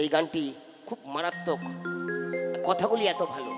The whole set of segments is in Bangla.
এই গানটি খুব মারাত্মক। কথাগুলি এত ভালো।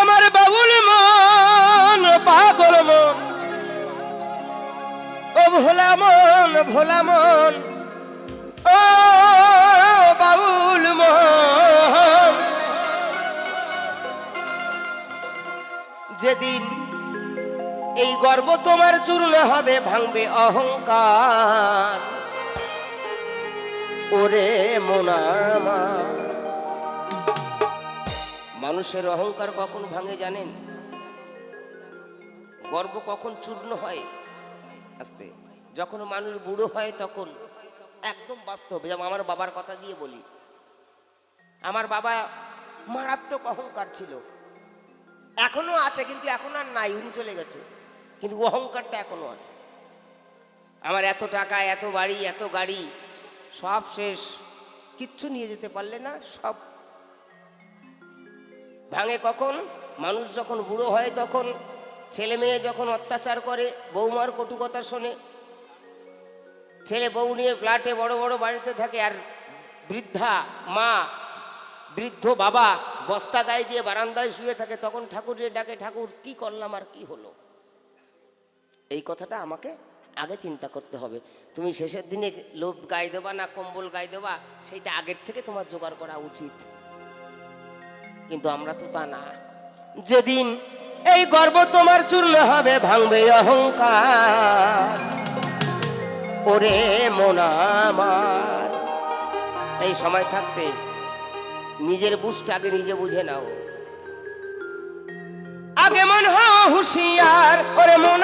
আমার বাবুল মন, পাগল মন। ও ভোলা মন ভোলা মন। ও বাবুল মন। যেদিন এই গর্ব তোমার চূর্ণ হবে, ভাঙবে অহংকার। ওরে মোনামা মানুষের অহংকার কখন ভাঙে জানেন? গর্ব কখন চূর্ণ হয়? আস্তে। যখন মানুষ বুড়ো হয় তখন একদম বাস্তব। যেমন আমার বাবার কথা দিয়ে বলি। আমার বাবা মারাত্মক অহংকার ছিল। এখনও আছে কিন্তু এখন আর নাই, উনি চলে গেছে। কিন্তু অহংকারটা এখনও আছে। আমার এত টাকা, এত বাড়ি, এত গাড়ি সব শেষ। কিচ্ছু নিয়ে যেতে পারলে না, সব ভাঙে কখন? মানুষ যখন বুড়ো হয় তখন, ছেলে মেয়ে যখন অত্যাচার করে, বৌমার কটুকতা শোনে। ছেলে বউ নিয়ে ফ্ল্যাটে বড় বড় বাড়িতে থাকে, আর বৃদ্ধা, মা, বৃদ্ধ বাবা বস্তা গায়ে দিয়ে বারান্দায় শুয়ে থাকে, তখন ঠাকুর যে ডাকে, ঠাকুর, কি করলাম আর কি হলো? এই কথাটা আমাকে আগে চিন্তা করতে হবে। তুমি শেষের দিনে লোভ গায়ে দেবা না কম্বল গায়ে দেবা সেইটা আগের থেকে তোমার জোগাড় করা উচিত। কিন্তু আমরা তো তা না। যেদিন এই গর্ব তোমার চূর্ণ হবে, ভাঙবে অহংকার। ওরে মোনামার এই সময় থাকতে নিজের বুঝটা আগে নিজে বুঝে নাও। আগে মন হুশিয়ার, ওরে মন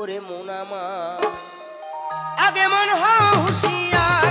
ওরে মন আগে মন হুশিয়ার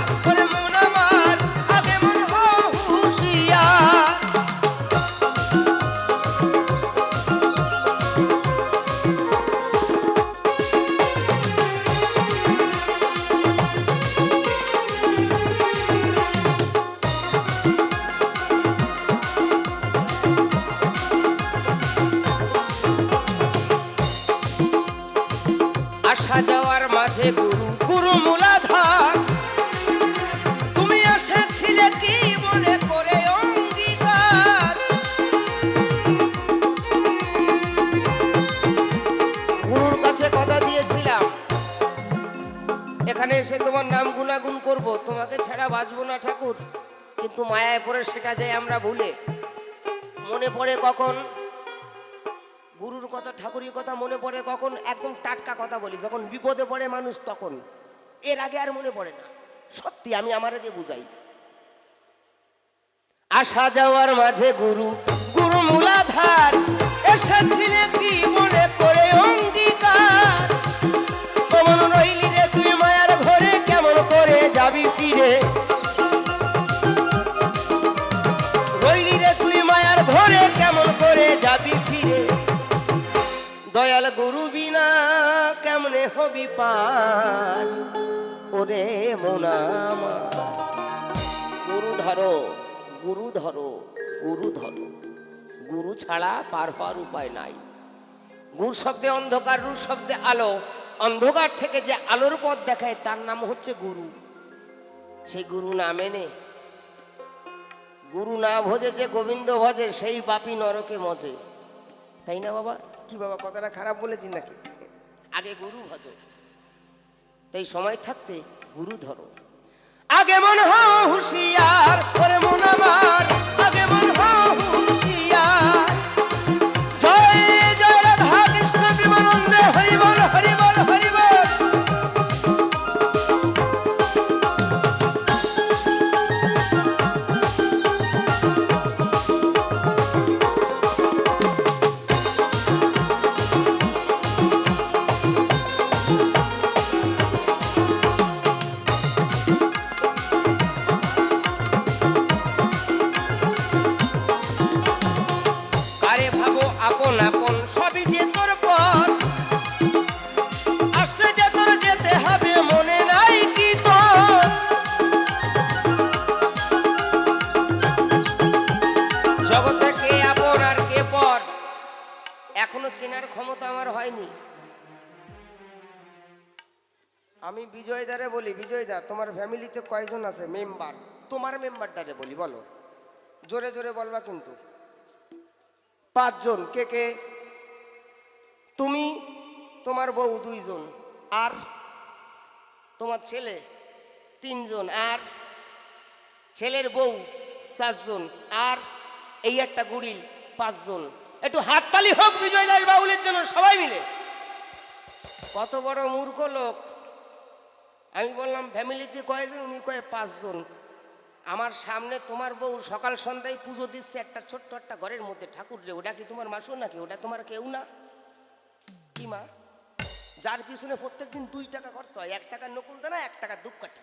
এখানে এসে তোমার নাম গুণাগুণ করব, তোমাকে ছাড়া বাঁচবো না ঠাকুর। কিন্তু মায়ায় পড়ে সেটা যাই আমরা ভুলে। মনে পড়ে কখন? গুরুর কথা, ঠাকুরের কথা মনে পড়ে কখন? একদম টাটকা কথা বলি, যখন বিপদে পড়ে মানুষ তখন। এর আগে আর মনে পড়ে না। সত্যি, আমি আমার দিয়ে বুঝাই। আসা যাওয়ার মাঝে গুরু গুরু মূলাধার, এসেছিলে কি মনে করে? কেমনে হবি পার ওরে মোনামা গুরু ধরো গুরু ধরো গুরু ধরো। গুরু ছাড়া পার হওয়ার উপায় নাই। গুরু শব্দে অন্ধকার রু শব্দে আলো। অন্ধকার থেকে যে আলোর পথ দেখায়, তার নাম হচ্ছে গুরু। সেই গুরু না মেনে, গুরু না ভোজে, যে গোবিন্দ ভজে, সেই পাপি নরকে মজে। তাই না বাবা? কি বাবা, কথাটা খারাপ বলেছি নাকি? আগে গুরু ভজ। তাই সময় থাকতে গুরু ধরো। আগে মন হুশিয়ার পরে মন আমার। আগে মন আমি বিজয় দারে বলি বিজয় দা তোমার ফ্যামিলিতে কয়জন আছে? মেম্বার। তোমার মেম্বারটারে বলি, বলো। জোরে জোরে বলবা কিন্তু। পাঁচজন। কে কে? তুমি, তোমার বউ দুইজন। আর তোমার ছেলে তিনজন। আর ছেলের বউ চারজন। আর এই একটা গুড়িল পাঁচজন। একটু হাততালি হোক বিজয় দাস বাউলের জন্য, সবাই মিলে। কত বড় মূর্খ লোক। আমি বললাম, ফ্যামিলিতে কয়জন? উনি কয়ে, পাঁচজন। আমার সামনে তোমার বউ সকাল সন্ধ্যায় পুজো দিচ্ছে একটা ছোট্ট একটা ঘরের মধ্যে। ঠাকুর রে, ওটা কি তোমার মাসুর নাকি? ওটা তোমার কেউ না? কি মা? যার পিছনে প্রত্যেকদিন দুই টাকা খরচ হয়, এক টাকা নকুল দেনা, এক টাকা দুঃখ কাটে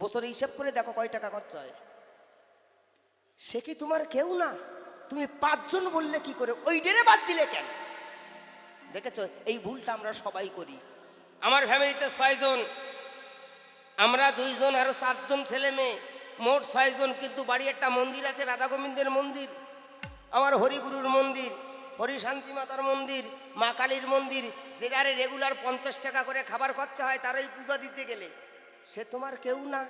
বছরে হিসাব করে দেখো কয় টাকা খরচ হয়। সে কি তোমার কেউ না? তুমি পাঁচজন বললে কি করে? ওই ডেরে বাদ দিলে কেন? দেখেছ, এই ভুলটা আমরা সবাই করি। আমার ফ্যামিলিতে ছয়জন। আমরা দুইজন আরও চারজন ছেলে মেয়ে। মোট ছয়জন কিন্তু বাড়ি একটা মন্দির আছে, রাধা গোবিন্দের মন্দির। আমার হরিগুরুর মন্দির, হরি শান্তি মাতার মন্দির, মা কালীর মন্দির যেটারে রেগুলার পঞ্চাশ টাকা করে খাবার খরচা হয়, তার ওই পূজা দিতে গেলে। সে তোমার কেউ না,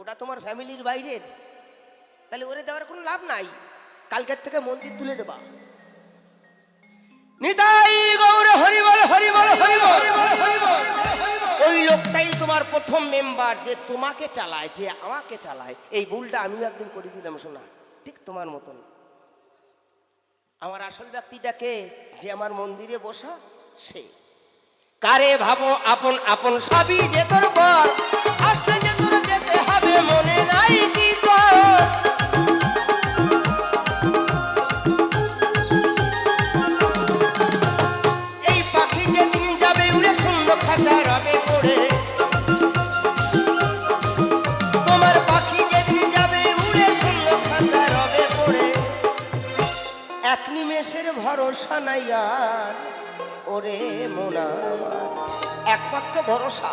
ওটা তোমার ফ্যামিলির বাইরের। তাহলে ওরে দেওয়ার কোনো লাভ নাই, কালকের থেকে মন্দির তুলে দেবা। নিতাই গৌর হরিবল হরিবল হরিবল তোমার প্রথম মেম্বার যে তোমাকে চালায়, যে আমাকে চালায়, এই ভুলটা আমিও একদিন করেছিলাম, শোনা। ঠিক তোমার মতন। আমার আসল ব্যক্তিটাকে যে আমার মন্দিরে বসা, সে। কারে ভাবো আপন আপন সবই যে তোর পর, আসলে যে তোর যেতে হবে, মনে নাই কি তোর? একমাত্র ভরসা,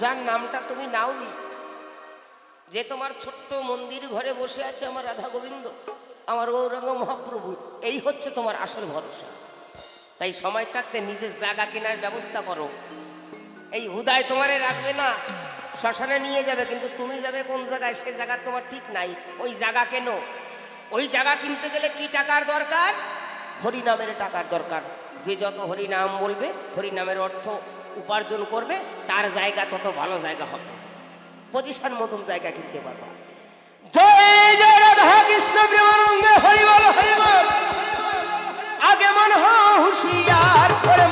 যার নামটা তুমি নাওনি। যে তোমার ছোট্ট মন্দির ঘরে বসে আছে আমার রাধা গোবিন্দ, আমার গৌরাঙ্গ মহাপ্রভু, এই হচ্ছে তোমার আসল ভরসা। তাই সময় থাকতে নিজের জায়গা কেনার ব্যবস্থা করো। এই হুদায় তোমারে রাখবে না, শ্মশানে নিয়ে যাবে, কিন্তু তুমি যাবে কোন জায়গায়, সে জায়গা তোমার ঠিক নাই, ওই জায়গা কেন? ওই জায়গা কিনতে গেলে কি টাকার দরকার? হরিনামের টাকার দরকার। যে যত হরিনাম বলবে, হরিনামের অর্থ উপার্জন করবে, তার জায়গা তত ভালো জায়গা হবে। পজিশন মতন জায়গা কিনতে পারবা। জয় জয় কৃষ্ণ আগে মন হুশিয়ার করে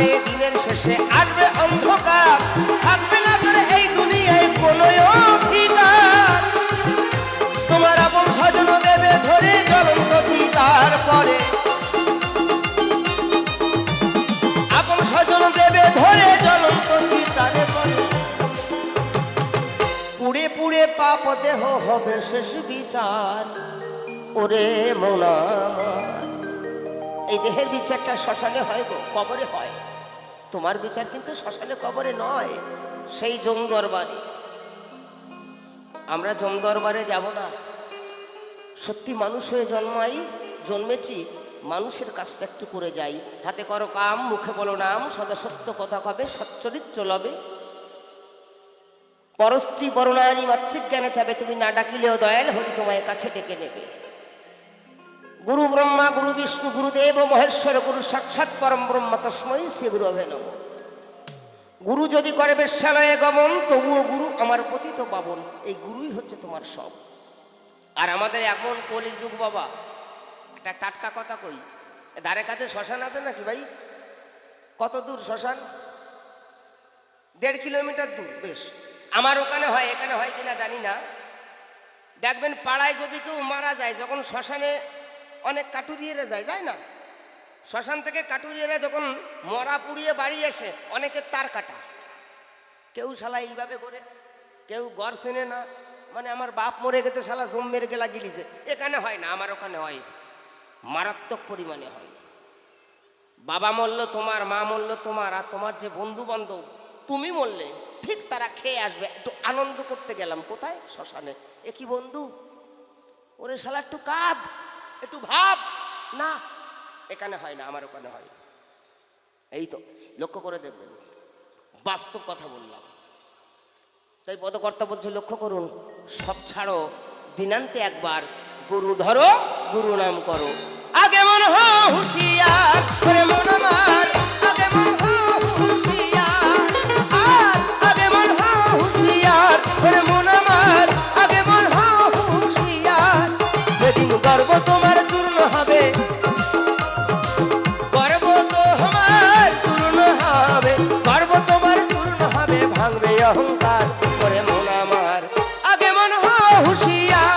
কালা দিনের শেষে আসবে অন্ধকার। থাকবে না তোর এই দুনিয়ায় কোনো তোমার আপন স্বজন দেবে ধরে জ্বলন্ত চিতার পরে। আপন স্বজন দেবে ধরে জ্বলন্ত চিতারে পরে। পুড়ে পুড়ে পাপ দেহ হবে শেষ বিচার। ওরে মোনা এই দেহের বিচারটা শ্মশানে হয় গো, কবরে হয়। তোমার বিচার কিন্তু শ্মশানে কবরে নয়, সেই জম দরবারে আমরা জম দরবারে যাব না। সত্যি মানুষ হয়ে জন্মাই, জন্মেছি, মানুষের কাজটা একটু করে যাই। হাতে করো কাম, মুখে বলো নাম, সদা সত্য কথা কবে, সচ্চরিত্র লবে। পরস্ত্রী বরণারী মাতৃক জ্ঞানে চাবে, তুমি না ডাকিলেও দয়াল হরি তোমায় কাছে ডেকে নেবে। গুরু ব্রহ্মা, গুরু বিষ্ণু, গুরুদেব, মহেশ্বর, গুরু সাক্ষাৎ পরম ব্রহ্ম তস্মৈ শ্রী গুরু অভিনব গুরু যদি করে বেশ্যালয়ে গমন, তবুও গুরু আমার পতিত পাবন। এই গুরুই হচ্ছে তোমার সব। আর আমাদের এমন কলি যুগ বাবা, একটা টাটকা কথা কই ধারে কাছে শ্মশান আছে নাকি ভাই? কত দূর শ্মশান? দেড় কিলোমিটার দূর, বেশ। আমার ওখানে হয়, এখানে হয় কিনা জানি না। দেখবেন পাড়ায় যদি কেউ মারা যায়, যখন শ্মশানে অনেক কাটুরিয়েরা যায় যায় না? শ্মশান থেকে কাটুরিয়েরা যখন মরা পুড়িয়ে বাড়ি আসে অনেকের তার কাটা। কেউ শালা এইভাবে করে, কেউ গড় চেনে না। মানে আমার বাপ মরে গেছে, শালা জম মেরে গেলা গিলিছে। এখানে হয় না, আমার ওখানে হয়। মারাত্মক পরিমাণে হয়। বাবা মরলো তোমার, মা মরলো তোমার, আর তোমার যে বন্ধু বান্ধব তুমি মরলে ঠিক তারা খেয়ে আসবে। একটু আনন্দ করতে গেলাম। কোথায়? শ্মশানে। এ কি বন্ধু? ওরে শালা একটু কাঁদ। একটু ভাব। না, এখানে হয় না, আমার ওখানে হয় এই তো, লক্ষ্য করে দেখবেন, বাস্তব কথা বললাম। তাই পদকর্তা বলছে, লক্ষ্য করুন, সব ছাড়ো, দিনান্তে একবার, গুরু ধরো, গুরু নাম করো। আগে মনে হুঁশিয়ার হুশিয়া